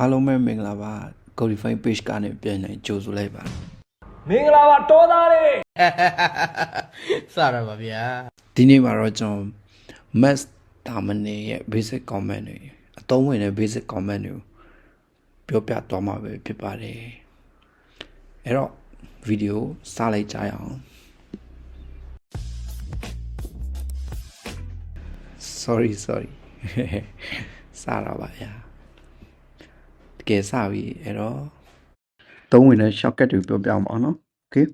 အားလုံးပဲမင်္ဂလာပါ Codify page ကနေပြန်နေကြိုဆိုလိုက်ပါမင်္ဂလာပါတောသားလေးစရပါဗျာဒီနေ့မှာတော့ကျွန်တော် mass တာမနေရဲ့ basic comment တွေအသုံးဝင်တဲ့ basic comment တွေကိုပြောပြသွားမှာပဲဖြစ်ပါတယ်အဲ့တော့ဗီဒီယိုစလိုက်ကြရအောင် sorry sorry စတာပါဗျာ တကယ်စပြီအဲ့တော့သုံးဝင်တဲ့ shortcut တွေပြောပြအောင်ပါနော် okay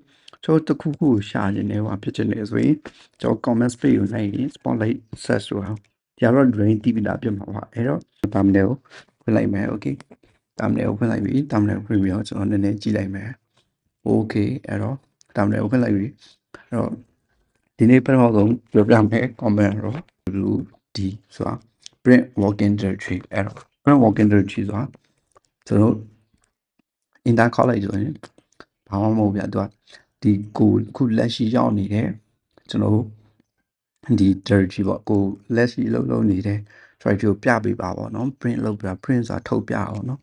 ကျွန်တော်တစ်ခုခုကိုရှာနေတယ်ဟောဖြစ်နေဆိုရင်ကျွန်တော် comment space ကိုနိုင်ရင် spotlight search ဆိုတာဒီကတော့ drain တီးပြီးသားပြမှာပါအဲ့တော့ thumbnail ကိုဖွင့်လိုက်မယ် okay thumbnail ကိုဖွင့်လိုက်ပြီ thumbnail ဖွင့်ပြီးတော့ကျွန်တော်နည်းနည်းကြည့်လိုက်မယ် okay အဲ့တော့ thumbnail ကိုဖွင့်လိုက်ပြီအဲ့တော့ဒီနေ့ပထမဆုံးပြောပြမယ် comment တော့ blue d ဆိုတာ print working directory အဲ့တော့ print working directory ဆိုတာ ကျွန်တော် intern college ဆိုရင်ဘာမှမဟုတ်ဗျာသူကဒီကိုခုလက်ရှိရောက်နေတဲ့ကျွန်တော်ဒီ directory ပေါ့ကိုလက်ရှိလုပ်လုပ်နေတဲ့ directory ကိုပြပေးပါပေါ့နော် print လုပ်ပြ print ဆိုတာထုတ်ပြအောင်နော်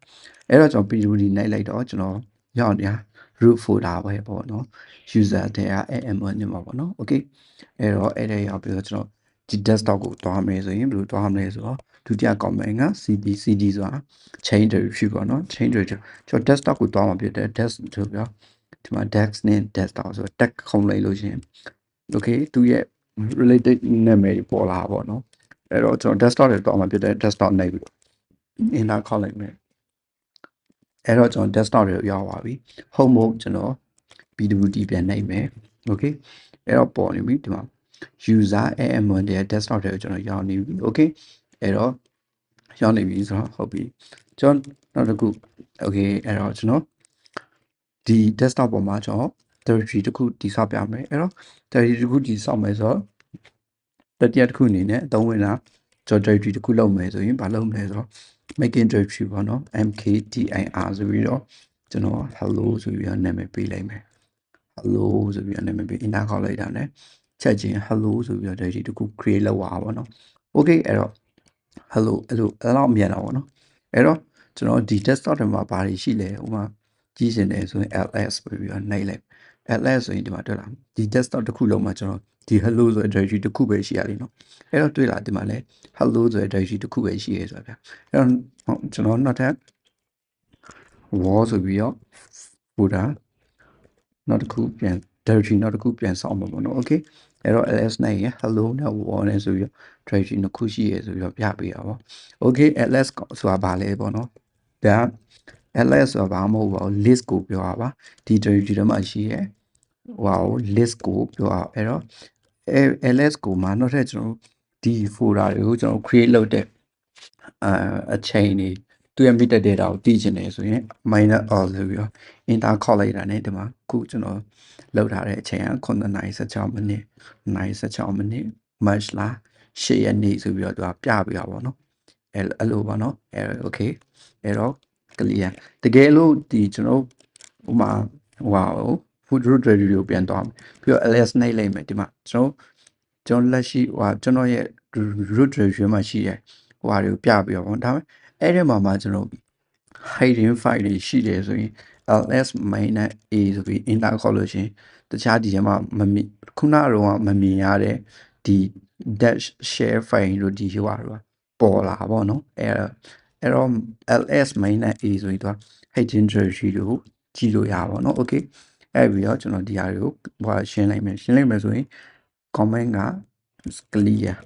အဲ့တော့ကျွန်တော် pwd နိုင်လိုက်တော့ကျွန်တော်ရောက်နေတာ root folder ပဲပေါ့နော် user တဲ့ am1 ညမှာပေါ့နော် okay အဲ့တော့အဲ့ဒါရောက်ပြီးတော့ကျွန်တော်ဒီ desktop ကိုတွားမယ်ဆိုရင်ဘယ်လိုတွားမလဲဆိုတော့ ဒုတိယ comment က cd cd ဆိုတာ chain directory ပေါ့နော် chain directory ကျွန်တော် desktop ကိုတွားမှာဖြစ်တယ် desk ဆိုပြီးတော့ဒီမှာ desk နဲ့ desktop ဆိုတော့ tag ခုံလိုက်လို့ရှရင် okay သူရဲ့ related နာမည်တွေပေါ်လာပါတော့နော်အဲ့တော့ကျွန်တော် desktop တွေတွားမှာဖြစ်တယ် desktop နိုင်ပြီး enter ခေါက်လိုက်မယ်အဲ့တော့ကျွန်တော် desktop တွေရောက်ပါပြီ home ကိုကျွန်တော် pwd ပြန်နိုင်မယ် okay အဲ့တော့ပေါ်နေပြီဒီမှာ user am1 တဲ့ desktop တွေကိုကျွန်တော်ရောက်နေပြီ okay အဲ့တော့ရောက်နေပြီဆိုတော့ဟုတ်ပြီကျွန်တော်နောက်တစ်ခု okay အဲ့တော့ကျွန်တော်ဒီ desktop ပေါ်မှာကျွန်တော် directory တစ်ခုတည်ဆောက်ပြမယ်အဲ့တော့ directory တစ်ခုတည်ဆောက်မယ်ဆိုတော့တတိယတစ်ခုအနေနဲ့အသုံးဝင်တာကျွန်တော် directory တစ်ခုလုပ်မယ်ဆိုရင်ဘာလုပ်မလဲဆိုတော့ making directory ပေါ့နော် mkdir ဆိုပြီးတော့ကျွန်တော် hello ဆိုပြီးတော့နာမည်ပေးလိုက်မယ် hello ဆိုပြီးတော့နာမည်ပေး enter ခေါက်လိုက်တာ ਨੇ ချက်ချင်း hello ဆိုပြီးတော့ directory တစ်ခု create လုပ်ပါပါတော့ okay အဲ့တော့ hello အဲ့လိုအဲ့လောက်မြန်တာပေါ့နော်အဲ့တော့ကျွန်တော်ဒီ desktop တွေမှာဘာတွေရှိလဲဟိုမှာကြီးစင်တယ်ဆိုရင် ls ဆိုပြီးတော့နှိပ်လိုက် ls ဆိုရင်ဒီမှာတွေ့လားဒီ desktop တစ်ခုလုံးမှာကျွန်တော်ဒီ hello ဆိုတဲ့ directory တစ်ခုပဲရှိရလိမ့်နော်အဲ့တော့တွေ့လားဒီမှာလဲ hello ဆိုတဲ့ directory တစ်ခုပဲရှိရဲဆိုတာဗျအဲ့တော့ဟုတ်ကျွန်တော်နောက်ထပ် wall ဆိုပြီးတော့ folder နောက်တစ်ခုပြန် directory နောက်တစ်ခုပြန်ဆောက်မှာပေါ့နော် okay အဲ့တော့ ls နိုင်ရ hello နဲ့ wall နဲ့ဆိုပြီးတော့ directory နှစ်ခုရှိရဆိုပြီးတော့ပြပေးရပါ okay ls ဆိုတာဘာလဲပေါ့နော်ဒါ ls ဆိုတာဘာမှမဟုတ်ပါဘူး list ကိုပြောတာပါဒီ directory ထဲမှာရှိရဟို list ကိုပြောတာအဲ့တော့ ls ကိုမှနောက်ထပ်ကျွန်တော်ဒီ folder တွေကိုကျွန်တော် create လုပ်တဲ့အာအချိန်တွေ သူရဲ့ meter data ကိုတည်ချင်တယ်ဆိုရင် minus all ဆိုပြီးတော့ enter ခေါက်လိုက်တာ ਨੇ ဒီမှာခုကျွန်တော်လောက်ထားတဲ့အချိန်က9:16မိနစ်9:16မိနစ် march လာ10ရက်နေ့ဆိုပြီးတော့သူကပြပြပါဘောเนาะအဲအဲ့လိုပါเนาะအဲ okay အဲ့တော့ clear တကယ်လို့ဒီကျွန်တော်ဟိုမှာဟိုဟာ food root ready ကိုပြန်သွားမယ်ပြီးတော့ ls နှိပ်လိုက်မယ်ဒီမှာကျွန်တော်ကျွန်တော်လက်ရှိဟိုဟာကျွန်တော်ရဲ့ root ready မှာရှိရဲ့ဟိုဟာတွေကိုပြပြပါဘောဒါပေမဲ့ အဲ့ဒီမှာမှကျွန်တော် hidden file တွေရှိတယ်ဆိုရင် ls minus a ဆိုပြီး enter ခေါ်လို့ရှရင်တခြားဒီထဲမှာမမြင်ခုနကတော့မမြင်ရတဲ့ဒီ dash share file တို့ဒီဟိုဟာတော့ပေါ်လာပါတော့เนาะအဲအဲ့တော့ ls minus a ဆိုပြီးတော့ hidden directory တို့ကြည့်လို့ရပါတော့เนาะ okay အဲ့ပြီးတော့ကျွန်တော်ဒီဟာတွေကိုဟိုရှင်းလိုက်မယ်ရှင်းလိုက်မယ်ဆိုရင် comment က clear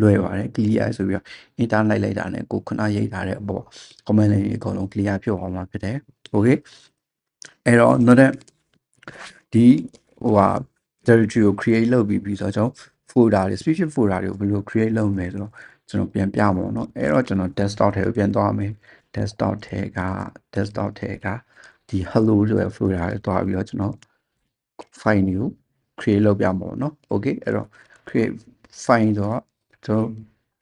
လွယ်ပါတယ် clear ဆိုပြီးတော့ enter လိုက်လိုက်တာ ਨੇ ကိုခုနရိတ်ထားတဲ့အပေါ် comment လေးတွေအကုန်လုံး clear ဖြစ်အောင်မှာဖြစ်တယ် okay အဲ့တော့နောက်တဲ့ဒီဟိုဟာ directory ကို create လုပ်ပြီးပြီးဆိုတော့ကျွန်တော် folder တွေ special folder တွေကိုဘယ်လို create လုပ်မလဲဆိုတော့ကျွန်တော်ပြန်ပြမှာပေါ့နော်အဲ့တော့ကျွန်တော် desktop ထဲကိုပြန်သွားမယ် desktop ထဲက desktop ထဲကဒီ hello ဆိုတဲ့ folder ကိုတွားပြီးတော့ကျွန်တော် file တွေကို create လုပ်ပြမှာပေါ့နော် okay အဲ့တော့ create file ဆိုတော့ ကျွန်တော်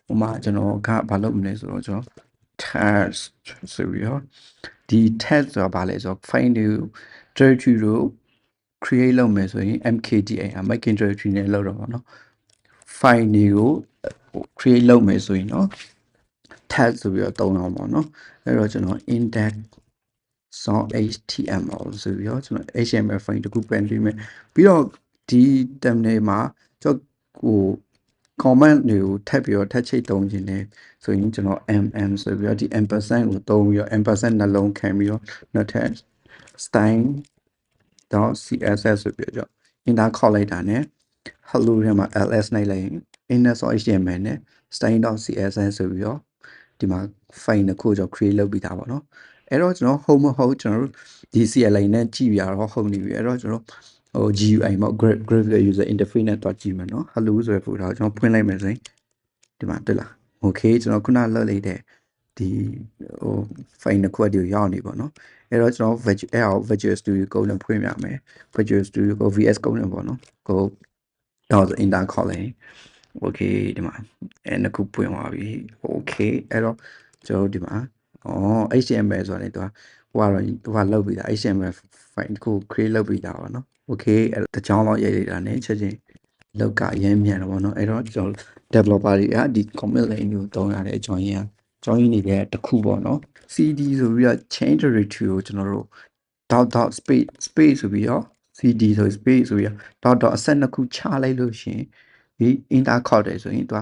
ဟိုမှာကျွန်တော်ကဘာလုပ်မလဲဆိုတော့ကျွန်တော် task ဆိုပြီးတော့ဒီ task ဆိုတာဘာလဲဆိုတော့ file တွေကို directory ကို create လုပ်မယ်ဆိုရင် mkdir making directory နဲ့လုပ်တော့ပါเนาะ file တွေကို create လုပ်မယ်ဆိုရင်เนาะ tag ဆိုပြီးတော့သုံးအောင်ပေါ့နော်အဲ့တော့ကျွန်တော် index song html ဆိုပြီးတော့ကျွန်တော် html file တစ်ခုပြန်ပြီးမယ်ပြီးတော့ဒီ terminal မှာကျွန်တော်ဟို comment တွေကိုထပ်ပြီးတော့ထပ်ချိတ်သုံးခြင်းနဲ့ဆိုရင်ကျွန်တော် mm ဆိုပြီးတော့ဒီ ampersand ကိုသုံးပြီးတော့ ampersand နှလုံးခံပြီးတော့နောက်ထပ် style .css ဆိုပြီးတော့ enter ခေါက်လိုက်တာ ਨੇ hello ထဲမှာ ls နှိုက်လိုက်ရင် index.html နဲ့ style.css ဆိုပြီးတော့ဒီမှာ file တစ်ခုကျွန်တော် create လုပ်ပြီးသားပါเนาะအဲ့တော့ကျွန်တော် home မဟုတ်ကျွန်တော်တို့ဒီ CLI နဲ့ကြည့်ပြတော့ home နေပြီအဲ့တော့ကျွန်တော် ဟို GUI ပေါ့ graphical user interface နဲ့တော့ကြည့်မယ်နော် hello ဆိုရယ်ဖိုတာကိုကျွန်တော်ဖွင့်လိုက်မယ်ဆိုရင်ဒီမှာတွေ့လား okay ကျွန်တော်ခုနလောက်လိုက်တဲ့ဒီဟို file တစ်ခုအတူရောက်နေပေါ့နော်အဲ့တော့ကျွန်တော် virtual အဲ့ဟော virtual studio ကိုလည်းဖွင့်ပြမယ် virtual studio ကို VS ကိုလည်းပေါ့နော်ကိုတော့ enter ခေါ်လိုက် okay ဒီမှာအဲ့နှစ်ခုပွင့်သွားပြီ okay အဲ့တော့ကျွန်တော်ဒီမှာဩ HTML ဆိုတာလေသူက ဟိုကတော့ဟိုကလောက်ပြီးသား HTML file တစ်ခု create လုပ်ပြီးသားပါနော် okay အဲ့တချောင်းလောက်ရိုက်လိုက်တာ ਨੇ ချက်ချင်းလောက်ကရမ်းမြန်တော့ဗောနော်အဲ့တော့ကျွန်တော် developer တွေကဒီ commit line ကိုတောင်းရတဲ့အကြောင်းရင်းအကြောင်းရင်းနေတဲ့တစ်ခုပေါ့နော် cd ဆိုပြီးတော့ chain directory ကိုကျွန်တော်တို့ dot dot space space ဆိုပြီးတော့ cd ဆို space ဆိုပြီးတော့ dot dot အဆက်နှစ်ခုချလိုက်လို့ရှင်ဒီ intercode တယ်ဆိုရင်သူက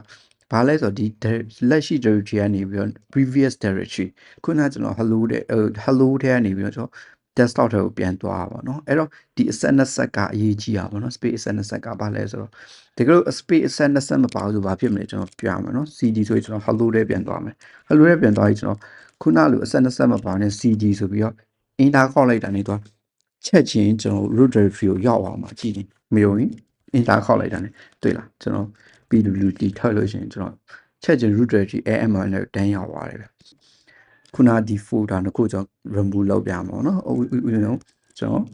ဘာလဲဆိုတော့ဒီ dir- လက်ရှိ directory ကနေပြီးတော့ previous directory ခုနကကျွန်တော် hello တဲ့ဟို hello ထဲကနေပြီးတော့ကျွန်တော် desktop ထဲကိုပြန်သွားတာပါเนาะအဲ့တော့ဒီအဆက်နှစ်ဆက်ကအရေးကြီးတာပါเนาะ space အဆက်နှစ်ဆက်ကဘာလဲဆိုတော့တကယ်လို့ space အဆက်နှစ်ဆက်မပါဘူးဆိုဘာဖြစ်မလဲကျွန်တော်ပြမယ်เนาะ cd ဆိုရင်ကျွန်တော် hello ထဲပြန်သွားမယ် hello ထဲပြန်သွားရင်ကျွန်တော်ခုနလိုအဆက်နှစ်ဆက်မပါနဲ့ cd ဆိုပြီးတော့ enter ခေါက်လိုက်တာနေတော့ချက်ချင်းကျွန်တော် root directory ကိုရောက်အောင်ပါကြည့်ရင်မယုံရင် enter ခေါက်လိုက်တာနေတွေ့လားကျွန်တော် pwd ထောက်လို့ရှိရင်ကျွန်တော်ချက်ချင်း root directory aml နဲ့တန်းရောက်သွားတယ်ဗျခုနဒီ folder တစ်ခုကျွန်တော် remove လုပ်ပြမှာပေါ့နော်ဥဥဥကျွန်တော်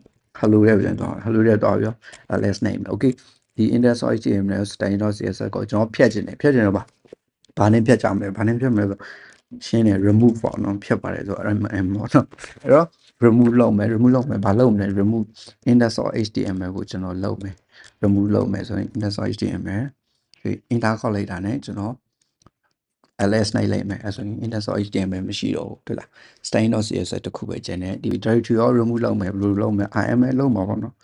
hello ရဲ့ပြန်သွား hello ရဲ့သွားပြီးတော့ ls name okay ဒီ index.html နဲ့ style.css ကိုကျွန်တော်ဖြတ်ခြင်းတယ်ဖြတ်ခြင်းတော့ပါဘာနဲ့ဖြတ်ကြမလဲဘာနဲ့ဖြတ်မလဲဆိုရှင်းတယ် remove ပေါ့နော်ဖြတ်ပါတယ်ဆို mm ပေါ့နော်အဲ့တော့ remove လုပ်မယ် remove လုပ်မယ်ဘာလုပ်မလဲ remove index.html ကိုကျွန်တော်လုပ်မယ် remove လုပ်မယ်ဆိုရင် index.html ဒီ enter ခေါက်လိုက်တာ ਨੇ ကျွန်တော် ls နိုင်လိုက်မယ်အဲဆိုရင် index.html မရှိတော့ဘူးတွေ့လား style.css တခုပဲကျန်တယ်ဒီ directory ရော remove လုပ်မယ်ဘယ်လိုလုပ်မယ် iml လုပ်မှာပေါ့နော်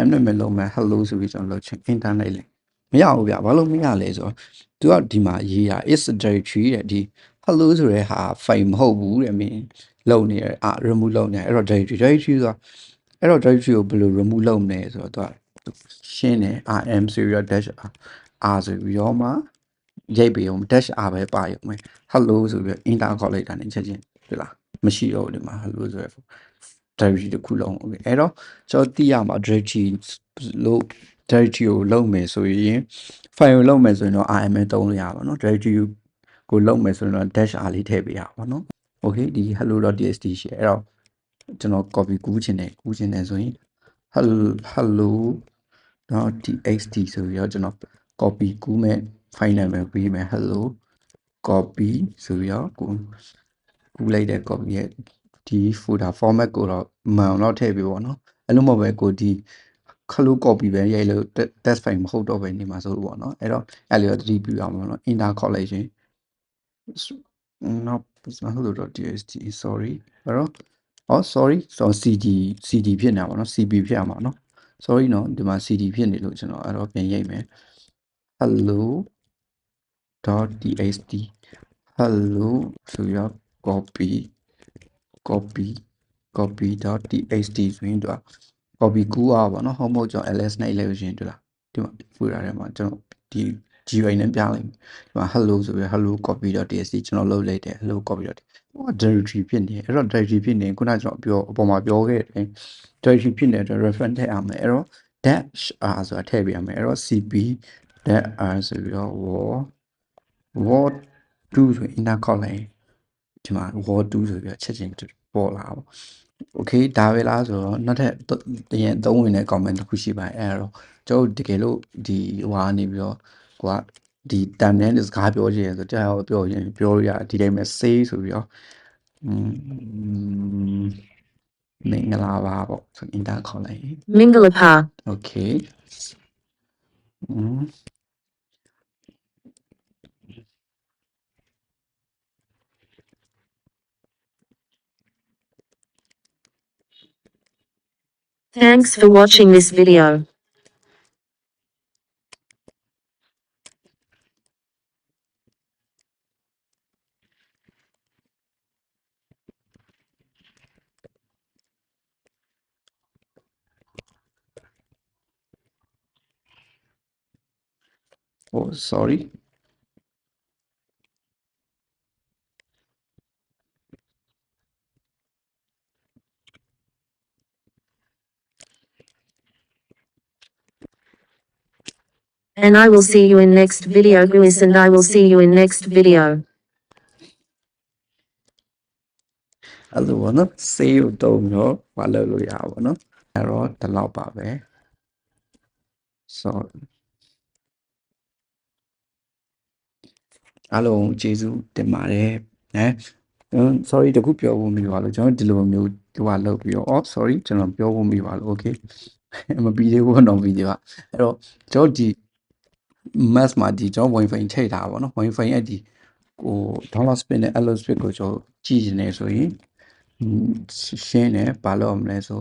im နဲ့ပဲလုပ်မယ် hello ဆိုပြီးကျွန်တော်လုပ်ချင် enter နိုင်လိုက်မရဘူးဗျဘာလို့မရလဲဆိုတော့သူကဒီမှာရေးတာ is directory တဲ့ဒီ hello ဆိုတဲ့ဟာ file မဟုတ်ဘူးတဲ့မင်းလုပ်နေရအာ remove လုပ်နေအဲ့တော့ directory directory ဆိုတာအဲ့တော့ directory ကိုဘယ်လို remove လုပ်မလဲဆိုတော့သူကရှင်းတယ် rm ဆိုပြီးတော့ dash r r ဆိုပြီးတော့မှရိုက်ပေးအောင် dash r ပဲပါရုံပဲ hello ဆိုပြီးတော့ enter ခေါက်လိုက်တာနဲ့ချက်ချင်းဟုတ်လားမရှိတော့ဘူးဒီမှာ hello ဆိုရယ် directory တစ်ခုလုံး okay အဲ့တော့ကျွန်တော်သိရမှာ directory လို့ directory ကိုလုံးမယ်ဆိုရင် file ကိုလုံးမယ်ဆိုရင်တော့ rml သုံးလို့ရပါတော့ directory ကိုလုံးမယ်ဆိုရင်တော့ dash r လေးထည့်ပေးရပါတော့ okay ဒီ hello.txt ရှိတယ်အဲ့တော့ကျွန်တော် copy ကူးချင်တယ်ကူးချင်တယ်ဆိုရင် hello hello.txt ဆိုပြီးတော့ကျွန်တော် copy ကူးမဲ့ file name ပေးမယ် hello copy ဆိုပြီးတော့ကိုကူးလိုက်တဲ့ copy ရဲ့ဒီ folder format ကိုတော့မှန်အောင်တော့ထည့်ပေးပါတော့အဲ့လိုမဟုတ်ပဲကိုဒီ hello copy ပဲရိုက်လို့ te- test file မဟုတ်တော့ပဲနေမှာဆိုလို့ပေါ့နော်အဲ့တော့အဲ့လိုတတိပြအောင်ပေါ့နော် enter collection not hello.txt sorry အဲ့တော့အော် sorry so cd cd ဖြစ်နေတာပေါ့နော် cp ဖြစ်ရမှာနော် sorry နော်ဒီမှာ cd ဖြစ်နေလို့ကျွန်တော်အဲ့တော့ပြန်ရိုက်မယ် hello .txt hello ဆိုရ copy copy copy.txt ဆိုရင်တော့ copy ကူးအောင်ပါနော်ဟုတ်မဟုတ်ကျွန်တော် ls နဲ့လိုက်လို့ရှရင်တွေ့လားဒီမှာဖွင့်ရတယ်မှာကျွန်တော်ဒီ GUI နဲ့ပြလိုက်မယ်ဒီမှာ hello ဆိုပြီး hello copy.txt ကျွန်တော်လုပ်လိုက်တယ် hello copy.txt ဟို directory ဖြစ်နေတယ်အဲ့တော့ directory ဖြစ်နေရင်ခုနကကျွန်တော်ပြောအပေါ်မှာပြောခဲ့တယ် directory ဖြစ်နေတဲ့ reference ထည့်အောင်မယ်အဲ့တော့ dash r ဆိုတာထည့်ပြရမယ်အဲ့တော့ cp dash r ဆိုပြီးတော့ war war 2ဆိုရင် enter ခေါက်လိုက်ရင်ဒီမှာ war 2ဆိုပြီးတော့ချက်ချင်းပေါ်လာပါ okay ဒါပဲလားဆိုတော့နောက်ထပ်တရင်သုံးဝင်တဲ့ comment တစ်ခုရှိပါတယ်အဲ့တော့ကျွန်တော်တို့တကယ်လို့ဒီဟိုဟာနေပြီးတော့ကိုကဒီတန်တဲ့စကားပြောချင်ရဆိုတရားရောပြောရင်ပြောလို့ရဒီတိုင်းပဲ say ဆိုပြီးတော့อืมမင်္ဂလာပါပေါ့ဆို enter ခေါ်လိုက်ရင် Mingalapa. okay อืม Thanks for watching this video. Oh sorry And I will see you in next video guys and I will see you in next video. အဲ့လိုပေါ့နော်ဆေးကိုတုံးတော့မလုပ်လို့ရပါဘူးနော်အဲ့တော့ဒီလောက်ပါပဲ sorry အားလုံးကျေးဇူးတင်ပါတယ်နော်อืม sorry တခုပြောဖို့မိပါလို့ကျွန်တော်ဒီလိုမျိုးဟိုဟာလုပ်ပြီးတော့ oh sorry ကျွန်တော်ပြောဖို့မိပါလို့ okay မပြီးသေးဘူးတော့ပြီးသေးပါအဲ့တော့ကျွန်တော်ဒီ mass မှာဒီကျွန်တော် wifi ချိန်ထားပါတော့ wifi အဲ့ဒီဟို download speed နဲ့ upload speed ကိုကျွန်တော်ကြည့်နေဆိုရင်อืมရှင်းတယ်ဘာလို့မလဲဆို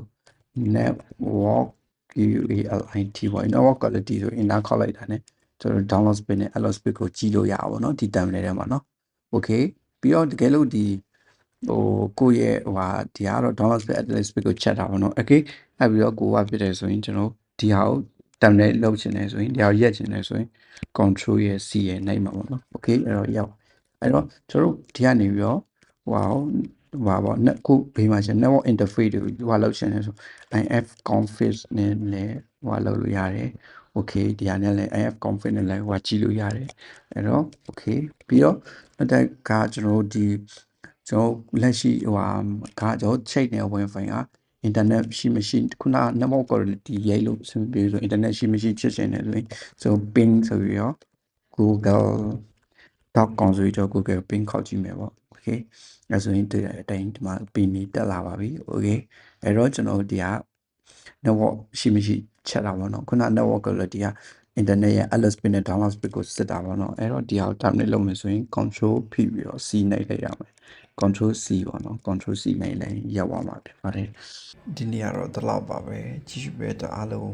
network QALIT ပေါ့ network quality ဆိုရင်နားခေါက်လိုက်တာ ਨੇ ကျွန်တော် download speed နဲ့ upload speed ကိုကြည့်လို့ရပါဘောเนาะဒီ terminal ထဲမှာเนาะ okay ပြီးတော့တကယ်လို့ဒီဟိုကိုယ့်ရဲ့ဟိုဟာဒီကတော့ download speed upload speed ကိုချက်တာပေါ့เนาะ okay အဲ့ပြီးတော့ကိုကဖြစ်တယ်ဆိုရင်ကျွန်တော်ဒီဟာကို terminate လုပ်ချင်တယ်ဆိုရင်တရားရက်ချင်တယ်ဆိုရင် control ရဲ့ C ရဲ့နိုင်မှာပေါ့နော် okay အဲ့တော့ရောက်အဲ့တော့ကျွန်တော်တို့ဒီကနေပြီးတော့ဟိုဟာဟိုပါပေါ့နှစ်ခုဘေးမှာရှင် network interface တွေကိုဟိုဟာလောက်ရှင်တယ်ဆို IF config နဲ့လည်းဟိုဟာလောက်လို့ရတယ် okay ဒီဟာနဲ့လည်း IF config နဲ့လည်းဟိုဟာကြည့်လို့ရတယ်အဲ့တော့ okay ပြီးတော့နောက်တက်ကကျွန်တော်တို့ဒီကျွန်တော်လက်ရှိဟိုဟာကကျွန်တော် chain နဲ့ wifi က internet ရှိမရှိခုန network quality ရိုက်လို့အဆင်ပြေဆို internet ရှိမရှိချစ်ချင်တယ်ဆိုရင်ဆို ping ဆိုပြီးတော့ google .com ဆိုပြီးတော့ google ping ခောက်ကြည့်မယ်ပေါ့ okay အဲဆိုရင်တွေ့တဲ့အတိုင်းဒီမှာ ping နေတက်လာပါပြီ okay အဲ့တော့ကျွန်တော်တို့ဒီက network ရှိမရှိချက်တာပေါ့နော်ခုန network quality က internet ရဲ့ atlas speed နဲ့ download speed ကိုစစ်တာပေါ့နော်အဲ့တော့ဒီဟာကို terminate လုပ်မယ်ဆိုရင် control P ပြီးတော့ C နှိပ်လိုက်ရမယ် control C ပေါ့နော် control C နှိပ်လိုက်ရင်ရောက်သွားမှာဖြစ်ပါတယ်ဒီနေ့ကတော့ဒီလောက်ပါပဲကြည့်ရှုပေးတဲ့အားလုံး